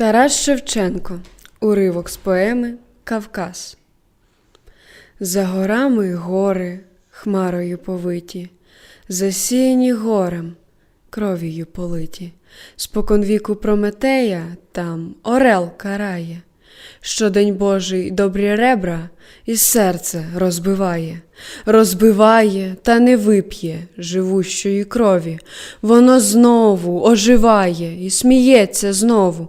Тарас Шевченко. Уривок з поеми Кавказ. За горами гори, хмарою повиті, засіяні горем, кров'ю политі. Споконвіку Прометея там орел карає, що день Божий добрі ребра і серце розбиває, розбиває та не вип'є живущої крові. Воно знову оживає і сміється знову.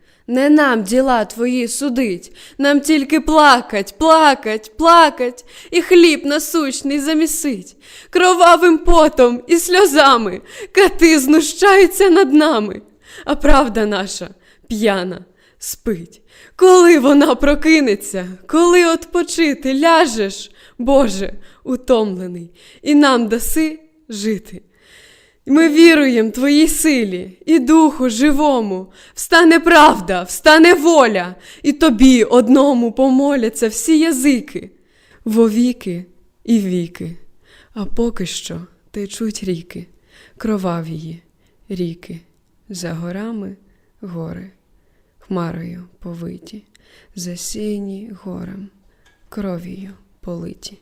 не нам діла твої судить, нам тільки плакать, плакать, плакать, і хліб насущний замісить, кровавим потом і сльозами кати знущаються над нами, а правда наша п'яна спить. Коли вона прокинеться, коли отпочити ляжеш, Боже, утомлений, і нам даси жити. Ми віруємо Твоїй силі і духу живому. Встане правда, встане воля, і тобі одному помоляться всі язики, вовіки і віки. А поки що течуть ріки, кровавії ріки, за горами гори, хмарою повиті, засіяні горем, кров'ю политі.